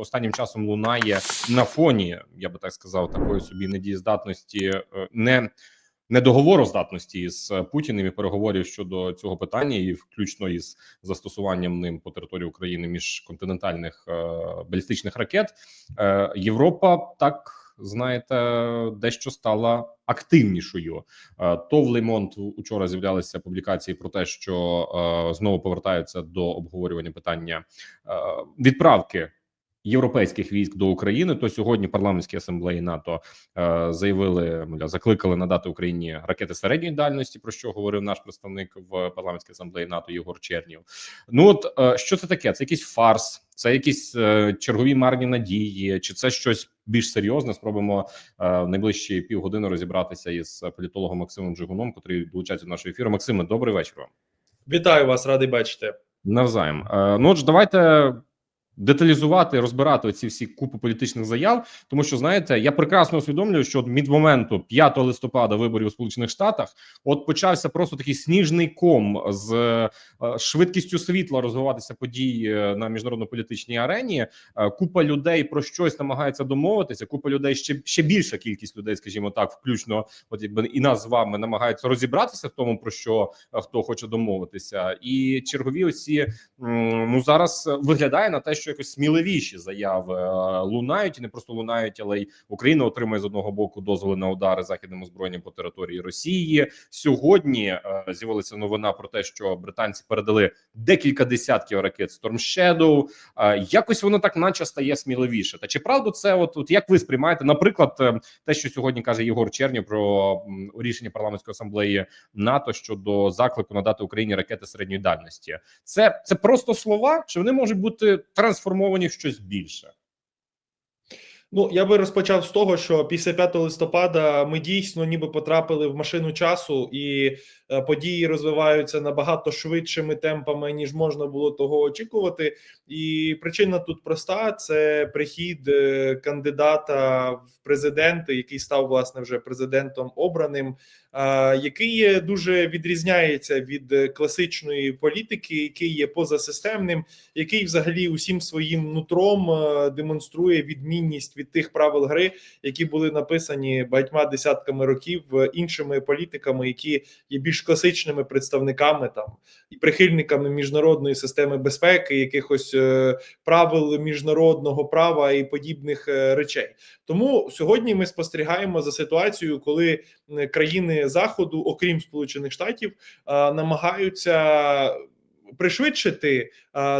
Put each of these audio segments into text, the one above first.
останнім часом лунає на фоні, я би так сказав, такої собі недієздатності, е, не недоговороздатності з Путіним і переговорів щодо цього питання, і включно із застосуванням ним по території України міжконтинентальних е, балістичних ракет, е, Європа так знаєте, дещо стала активнішою. Е, То в Леймонт учора з'являлися публікації про те, що е, знову повертаються до обговорювання питання е, відправки. Європейських військ до України то сьогодні парламентські асамблеї НАТО е, заявили, мовляв, закликали надати Україні ракети середньої дальності, про що говорив наш представник в парламентській асамблеї НАТО Єгор Чернів. Ну от е, що це таке? Це якийсь фарс, це якісь е, чергові марні надії, чи це щось більш серйозне? Спробуємо е, в найближчі півгодини розібратися із політологом Максимом Джигуном, котрий долучається до нашого ефіру. Максиме, добрий вечір. вам. Вітаю вас, радий бачити. Навзаєм. Е, Ну, отже, давайте деталізувати, розбирати ці всі купи політичних заяв, тому що знаєте, я прекрасно усвідомлюю, що від моменту 5 листопада виборів у Сполучених Штатах от почався просто такий сніжний ком з е, швидкістю світла розвиватися події е, на міжнародно-політичній арені. Е, Купа людей про щось намагається домовитися. Купа людей ще ще більша кількість людей, скажімо так, включно, от якби і нас з вами намагаються розібратися в тому, про що хто хоче домовитися, і чергові оці ну зараз виглядає на те, що якось сміливіші заяви е, лунають і не просто лунають, але й Україна отримує з одного боку дозволи на удари західним озброєнням по території Росії. Сьогодні е, з'явилася новина про те, що британці передали декілька десятків ракет Storm Shadow. Е, Якось воно так, наче стає сміливіше. Та чи правда це? От, от як ви сприймаєте, наприклад, те, що сьогодні каже Єгор Чернів про рішення парламентської асамблеї НАТО щодо заклику надати Україні ракети середньої дальності? Це це просто слова, чи вони можуть бути трансформовані в щось більше? Ну я би розпочав з того, що після 5 листопада ми дійсно ніби потрапили в машину часу, і е, події розвиваються набагато швидшими темпами, ніж можна було того очікувати. І причина тут проста: це прихід е, кандидата в президенти, який став власне вже президентом обраним, е, який дуже відрізняється від класичної політики, який є позасистемним, який взагалі усім своїм нутром демонструє відмінність від тих правил гри, які були написані багатьма десятками років е, іншими політиками, які є більш класичними представниками там і прихильниками міжнародної системи безпеки, якихось е, правил міжнародного права і подібних е, речей. Тому сьогодні ми спостерігаємо за ситуацією, коли країни заходу, окрім Сполучених Штатів, намагаються пришвидшити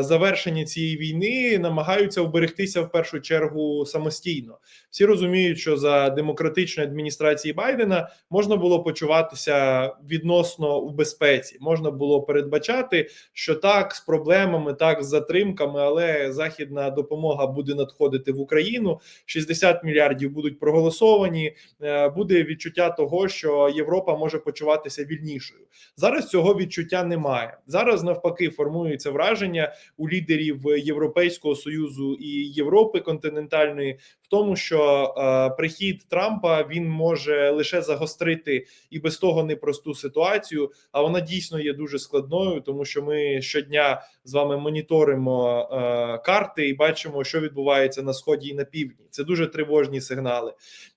завершення цієї війни, намагаються вберегтися в першу чергу самостійно. Всі розуміють, що за демократичної адміністрації Байдена можна було почуватися відносно у безпеці, можна було передбачати, що так з проблемами, так з затримками, але західна допомога буде надходити в Україну. 60 мільярдів будуть проголосовані. е, Буде відчуття того, що Європа може почуватися вільнішою. Зараз цього відчуття немає. Зараз навпаки формується враження у лідерів Європейського союзу і Європи континентальної тому, що е, прихід Трампа він може лише загострити і без того непросту ситуацію. А вона дійсно є дуже складною, тому що ми щодня з вами моніторимо е, карти і бачимо, що відбувається на сході і на півдні. Це дуже тривожні сигнали.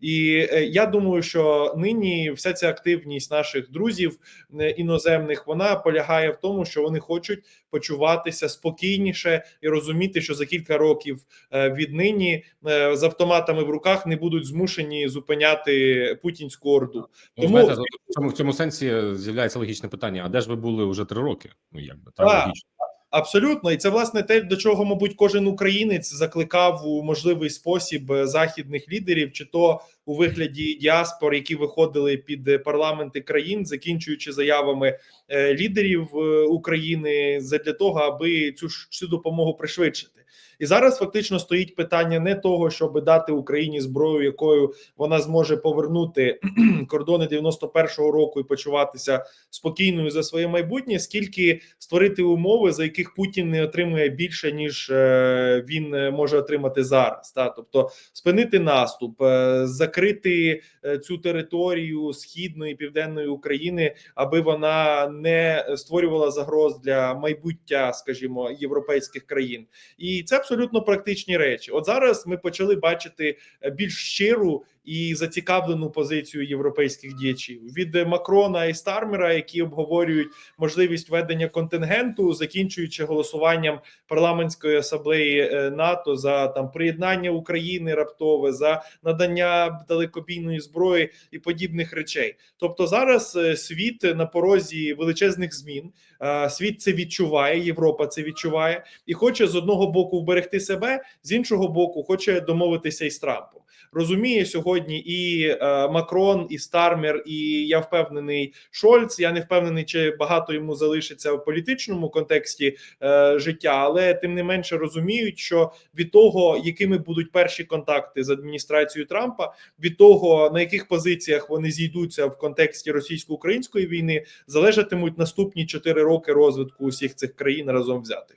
І е, я думаю, що нині вся ця активність наших друзів е, іноземних вона полягає в тому, що вони хочуть почуватися спокійніше і розуміти, що за кілька років е, віднині е, з автоматами в руках не будуть змушені зупиняти путінську орду. Ну, Тому знаєте, в цьому в цьому сенсі з'являється логічне питання: а де ж ви були вже три роки? Ну якби так Так. логічно. Абсолютно, і це власне те, до чого, мабуть, кожен українець закликав у можливий спосіб е, західних лідерів, чи то у вигляді діаспор, які виходили під парламенти країн, закінчуючи заявами е, лідерів е, України, задля того, аби цю цю допомогу пришвидшити. І зараз фактично стоїть питання не того, щоб дати Україні зброю, якою вона зможе повернути кордони 91-го року і почуватися спокійною за своє майбутнє, скільки створити умови, за яких Путін не отримує більше ніж е, він може отримати зараз. Та тобто спинити наступ, е, закрити е, цю територію східної південної України, аби вона не створювала загроз для майбуття, скажімо, європейських країн, і це абсолютно практичні речі. От зараз ми почали бачити е, більш щиру і зацікавлену позицію європейських діячів від Макрона і Стармера, які обговорюють можливість ведення контингенту, закінчуючи голосуванням парламентської асамблеї е, НАТО за там приєднання України раптове за надання далекобійної зброї і подібних речей. Тобто зараз е, світ на порозі величезних змін. Е, Світ це відчуває, Європа це відчуває і хоче з одного боку вберегти себе, з іншого боку, хоче домовитися із Трампом. Розуміє сьогодні і е, Макрон, і Стармер, і я впевнений Шольц. Я не впевнений, чи багато йому залишиться в політичному контексті е, життя, але тим не менше розуміють, що від того, якими будуть перші контакти з адміністрацією Трампа, від того на яких позиціях вони зійдуться в контексті російсько-української війни, залежатимуть наступні 4 роки розвитку усіх цих країн разом взятих.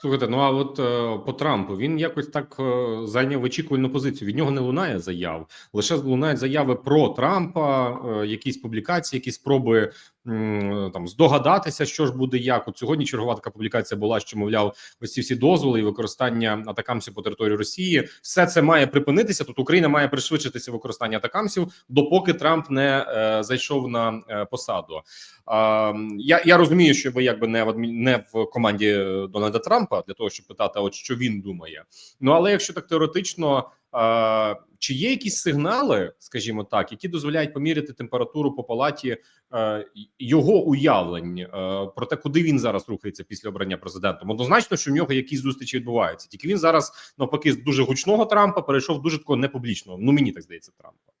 Слухайте, ну а от е, по Трампу він якось так е, зайняв очікувальну позицію. Від нього не лунає заяв, лише лунають заяви про Трампа, е, якісь публікації, якісь спроби м, там здогадатися, що ж буде як. От сьогодні чергова така публікація була, що мовляв, ось ці всі дозволи і використання атакамсів по території Росії. Все це має припинитися. Тут Україна має пришвидшитися використання атакамсів, допоки Трамп не е, зайшов на е, посаду. А, я, я розумію, що ви якби не в адмі... не в команді е, Дональда Трампа для того, щоб питати, от що він думає. Ну але якщо так теоретично, а, чи є якісь сигнали, скажімо так, які дозволяють поміряти температуру по палаті е, його уявлень е, про те, куди він зараз рухається після обрання президентом? Однозначно, що в нього якісь зустрічі відбуваються. Тільки він зараз навпаки з дуже гучного Трампа перейшов дуже такого непублічного. Ну мені так здається, Трампа.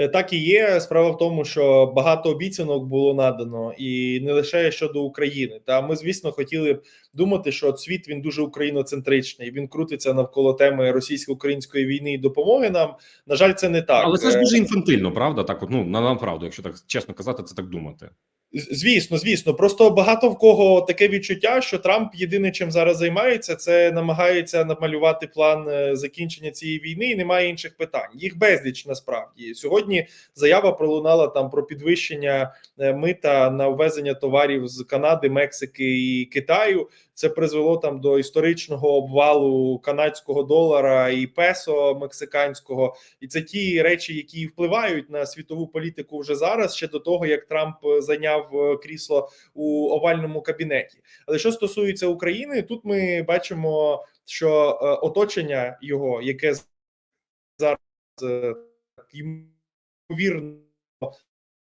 Е, Так і є. Справа в тому, що багато обіцянок було надано, і не лише щодо України. Та ми, звісно, хотіли б думати, що світ він дуже україноцентричний. Він крутиться навколо теми російсько-української війни і допомоги нам. На жаль, це не так. Але це ж Е, дуже інфантильно, правда? Так, от, ну на нам правду, якщо так чесно казати, це так думати. Звісно, звісно, просто багато в кого таке відчуття, що Трамп єдине, чим зараз займається, це намагається намалювати план е, закінчення цієї війни, і немає інших питань. Їх безліч насправді сьогодні. Заява пролунала там про підвищення е, мита на ввезення товарів з Канади, Мексики і Китаю. Це призвело там до історичного обвалу канадського долара і песо мексиканського. І це ті речі, які впливають на світову політику вже зараз, ще до того як Трамп зайняв е, крісло у овальному кабінеті. Але що стосується України, тут ми бачимо, що е, оточення його, яке зараз е, ймовірно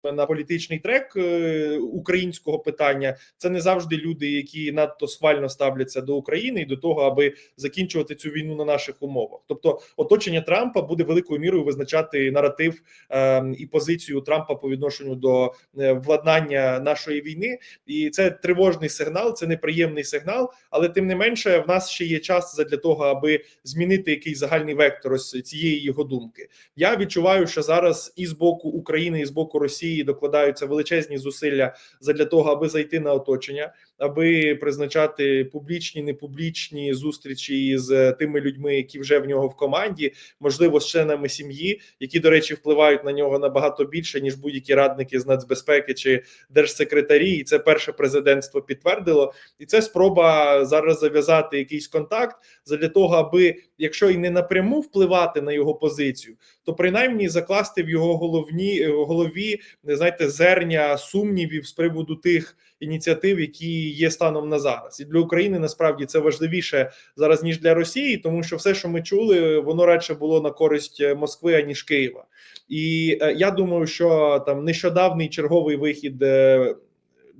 на політичний трек е, українського питання, це не завжди люди, які надто схвально ставляться до України і до того, аби закінчувати цю війну на наших умовах. Тобто, оточення Трампа буде великою мірою визначати наратив е, і позицію Трампа по відношенню до е, владнання нашої війни, і це тривожний сигнал, це неприємний сигнал. Але тим не менше, в нас ще є час для того, аби змінити якийсь загальний вектор ось цієї його думки. Я відчуваю, що зараз і з боку України, і з боку Росії докладаються величезні зусилля задля того, аби зайти на оточення, аби призначати публічні, непублічні зустрічі з тими людьми, які вже в нього в команді, можливо, з членами сім'ї, які, до речі, впливають на нього набагато більше ніж будь-які радники з нацбезпеки чи держсекретарі. І це перше президентство підтвердило. І це спроба зараз зав'язати якийсь контакт задля того, аби якщо і не напряму впливати на його позицію, то принаймні закласти в його головні голові не знаєте зерня сумнівів з приводу тих ініціатив, які є станом на зараз, і для України насправді це важливіше зараз ніж для Росії, тому що все, що ми чули, воно радше було на користь е, Москви аніж Києва. І е, я думаю, що там нещодавний черговий вихід. е,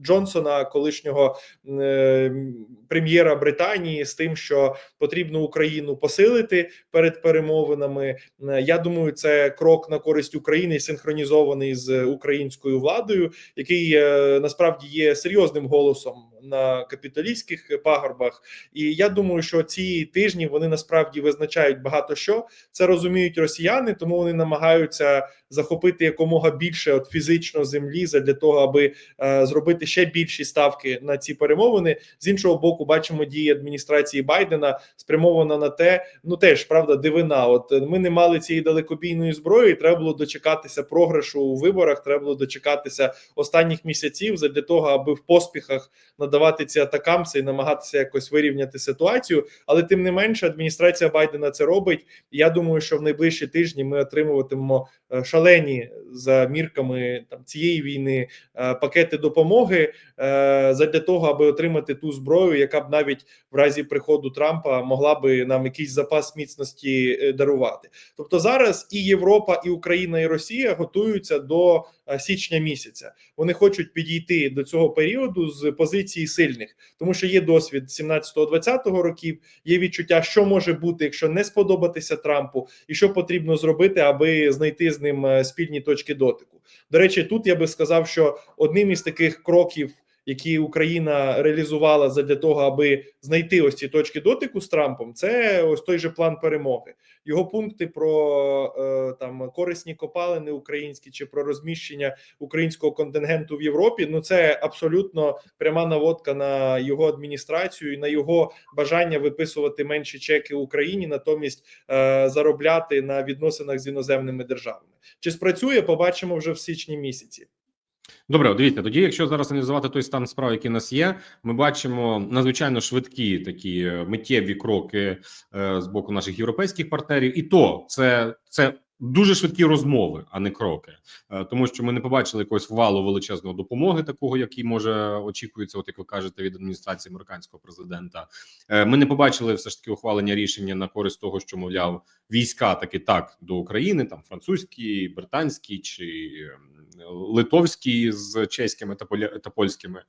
Джонсона, колишнього е, прем'єра Британії, з тим, що потрібно Україну посилити перед перемовинами. Я думаю, це крок на користь України, синхронізований з українською владою, який е, насправді є серйозним голосом на капіталістських пагорбах. І я думаю, що ці тижні вони насправді визначають багато що. Це розуміють росіяни, тому вони намагаються захопити якомога більше от фізично землі для того, аби е, зробити ще більші ставки на ці перемовини. З іншого боку, бачимо дії адміністрації Байдена спрямована на те, ну теж правда, дивина. От е, ми не мали цієї далекобійної зброї. Треба було дочекатися програшу у виборах. Треба було дочекатися останніх місяців для того, аби в поспіхах надати надавати ці атакамси і намагатися якось вирівняти ситуацію. Але тим не менше, адміністрація Байдена це робить. Я думаю, що в найближчі тижні ми отримуватимемо е, шалені за мірками там цієї війни е, пакети допомоги е, задля того, аби отримати ту зброю, яка б навіть в разі приходу Трампа могла би нам якийсь запас міцності дарувати. Тобто зараз і Європа, і Україна, і Росія готуються до січня місяця. Вони хочуть підійти до цього періоду з позиції сильних, тому що є досвід 17-20 років. Є відчуття, що може бути, якщо не сподобатися Трампу, і що потрібно зробити, аби знайти з ним е, спільні точки дотику. До речі, тут я би сказав, що одним із таких кроків. Які Україна реалізувала задля того, аби знайти ось ці точки дотику з Трампом, це ось той же план перемоги. Його пункти про е, там корисні копалини українські чи про розміщення українського контингенту в Європі. Ну це абсолютно пряма наводка на його адміністрацію і на його бажання виписувати менші чеки Україні, натомість е, заробляти на відносинах з іноземними державами. Чи спрацює? Побачимо вже в січні місяці. Добре, дивіться, тоді, якщо зараз аналізувати той стан справ, який у нас є, ми бачимо надзвичайно швидкі такі е, миттєві кроки е, з боку наших європейських партнерів, і то це, це дуже швидкі розмови, а не кроки, Е, тому що ми не побачили якогось валу величезної допомоги, такого який може очікується, от як ви кажете, від адміністрації американського президента. Е, Ми не побачили все ж таки ухвалення рішення на користь того, що мовляв війська таки так до України, там французькі, британські чи ем, литовські з чеськими та польськими.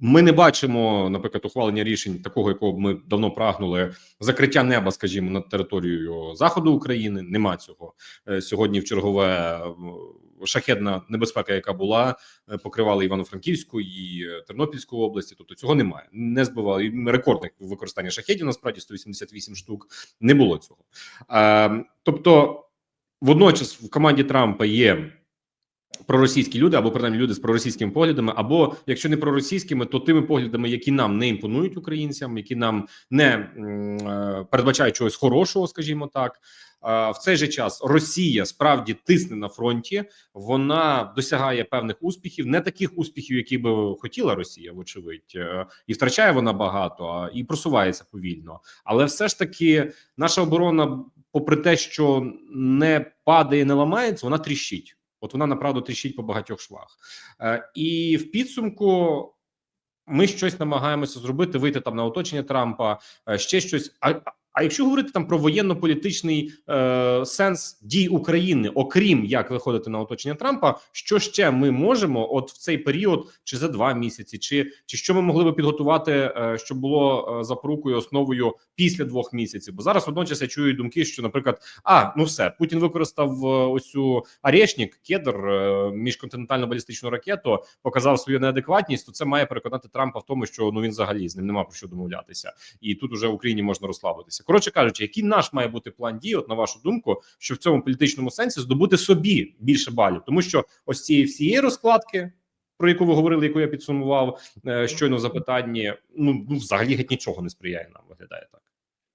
Ми не бачимо, наприклад, ухвалення рішень такого, якого ми давно прагнули, закриття неба, скажімо, над територією заходу України. Нема цього Е, сьогодні. В чергове е, шахедна небезпека, яка була, е, покривала Івано-Франківську і Тернопільську області. Тобто цього немає. Не збивали рекордних використання шахедів. Насправді 188 штук. Не було цього. Е, Тобто, водночас в команді Трампа є проросійські люди, або принаймні люди з проросійськими поглядами, або якщо не проросійськими, то тими поглядами, які нам не імпонують українцям, які нам не е, передбачають чогось хорошого, скажімо так. В цей же час Росія справді тисне на фронті, вона досягає певних успіхів, не таких успіхів, які би хотіла Росія, вочевидь, Е, і втрачає вона багато, і просувається повільно. Але все ж таки, наша оборона, попри те, що не падає, не ламається, вона тріщить. От вона направду тріщить по багатьох швах, е, і в підсумку ми щось намагаємося зробити, вийти там на оточення Трампа, е, ще щось. А, а якщо говорити там про воєнно-політичний е, сенс дій України, окрім як виходити на оточення Трампа, що ще ми можемо, от в цей період, чи за два місяці, чи чи що ми могли би підготувати, е, щоб було е, запорукою основою після двох місяців? Бо зараз водночас я чую думки, що, наприклад, а ну все, Путін використав е, ось цю Арєшнік, кедр е, міжконтинентальну балістичну ракету, показав свою неадекватність. То це має переконати Трампа в тому, що ну він взагалі з ним нема про що домовлятися, і тут уже в Україні можна розслабитися. Коротше кажучи, який наш має бути план дій, от на вашу думку, що в цьому політичному сенсі здобути собі більше балів, тому що ось цієї всієї розкладки. Про яку ви говорили, яку я підсумував е, щойно в запитанні, ну ну взагалі геть нічого не сприяє нам. Виглядає так.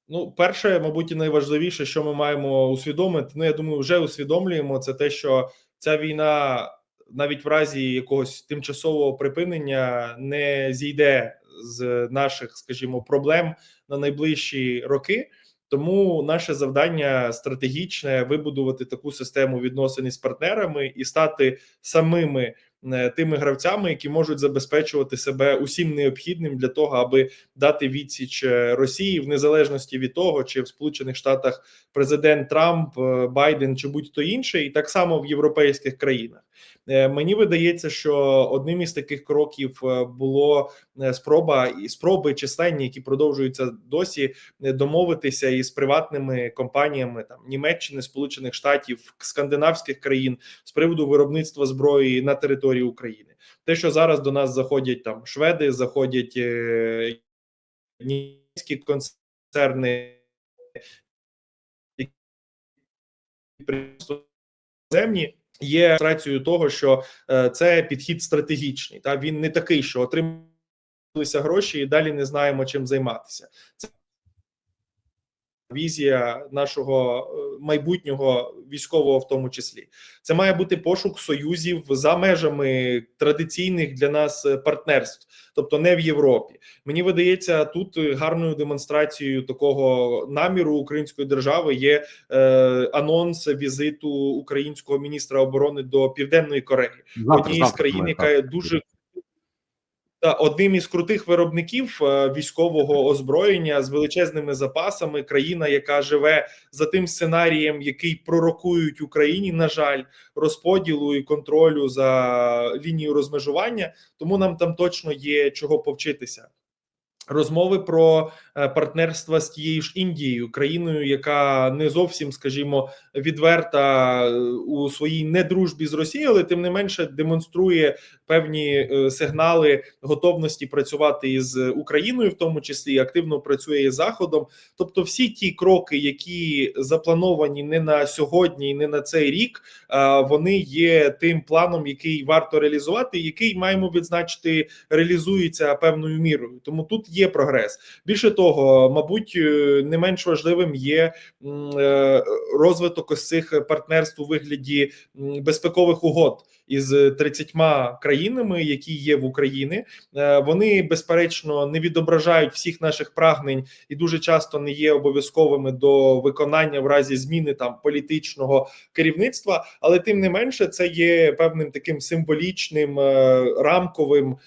Ну, перше, мабуть, і найважливіше, що ми маємо усвідомити. Ну, я думаю, вже усвідомлюємо це те, що ця війна навіть в разі якогось тимчасового припинення не зійде з наших, скажімо, проблем на найближчі роки. Тому наше завдання стратегічне вибудувати таку систему відносин із партнерами і стати самими е, тими гравцями, які можуть забезпечувати себе усім необхідним для того, аби дати відсіч е, Росії в незалежності від того, чи в Сполучених Штатах президент Трамп, е, Байден чи будь-хто інший, і так само в європейських країнах. Е, Мені видається, що одним із таких кроків е, було е, спроба і спроби численні, які продовжуються досі, домовитися із приватними компаніями там Німеччини, Сполучених Штатів, скандинавських країн з приводу виробництва зброї на території України. Те, що зараз до нас заходять там шведи, заходять німецькі концерни, земні. Є ілюстрацією того, що е, це підхід стратегічний. Та він не такий, що отрималися гроші і далі не знаємо чим займатися. Це візія нашого е, майбутнього військового, в тому числі. Це має бути пошук союзів за межами традиційних для нас е, партнерств, тобто не в Європі. Мені видається, тут гарною демонстрацією такого наміру української держави є е, анонс візиту українського міністра оборони до Південної Кореї, однієї з країн, яка є дуже одним із крутих виробників е, військового озброєння з величезними запасами, країна, яка живе за тим сценарієм, який пророкують Україні, на жаль, розподілу і контролю за лінією розмежування. Тому нам там точно є чого повчитися. Розмови про е, партнерства з тією ж Індією, країною, яка не зовсім, скажімо, відверта е, у своїй недружбі з Росією, але тим не менше демонструє певні е, сигнали готовності працювати із Україною, в тому числі активно працює із Заходом. Тобто, всі ті кроки, які заплановані не на сьогодні, і не на цей рік, вони є тим планом, який варто реалізувати, який маємо відзначити, реалізується певною мірою. Тому тут є прогрес. Більше того, мабуть, е, не менш важливим є е, розвиток ось цих партнерств у вигляді безпекових угод із 30 країнами, які є в Україні. Е, Вони безперечно не відображають всіх наших прагнень і дуже часто не є обов'язковими до виконання в разі зміни там політичного керівництва, але тим не менше, це є певним таким символічним рамковим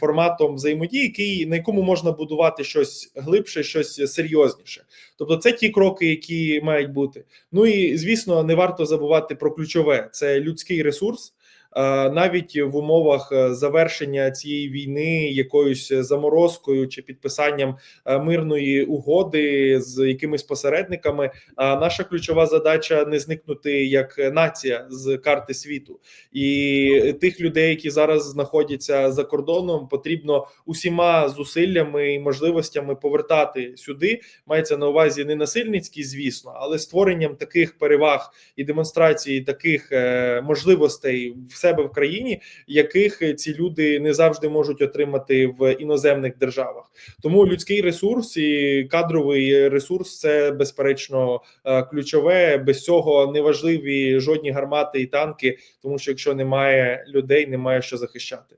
форматом взаємодії, який на якому можна будувати щось глибше, щось серйозніше. Тобто, це ті кроки, які мають бути. Ну і звісно, не варто забувати про ключове: це людський ресурс. Навіть в умовах е, завершення цієї війни якоюсь заморозкою чи підписанням е, мирної угоди з якимись посередниками, наша ключова задача не зникнути як нація з карти світу, і тих людей, які зараз знаходяться за кордоном, потрібно усіма зусиллями і можливостями повертати сюди. Мається на увазі не насильницькі, звісно, але створенням таких переваг і демонстрації таких е, можливостей в себе в країні, яких ці люди не завжди можуть отримати в іноземних державах. Тому людський ресурс і кадровий ресурс це безперечно е, ключове. Без цього неважливі жодні гармати і танки, тому що якщо немає людей, немає що захищати.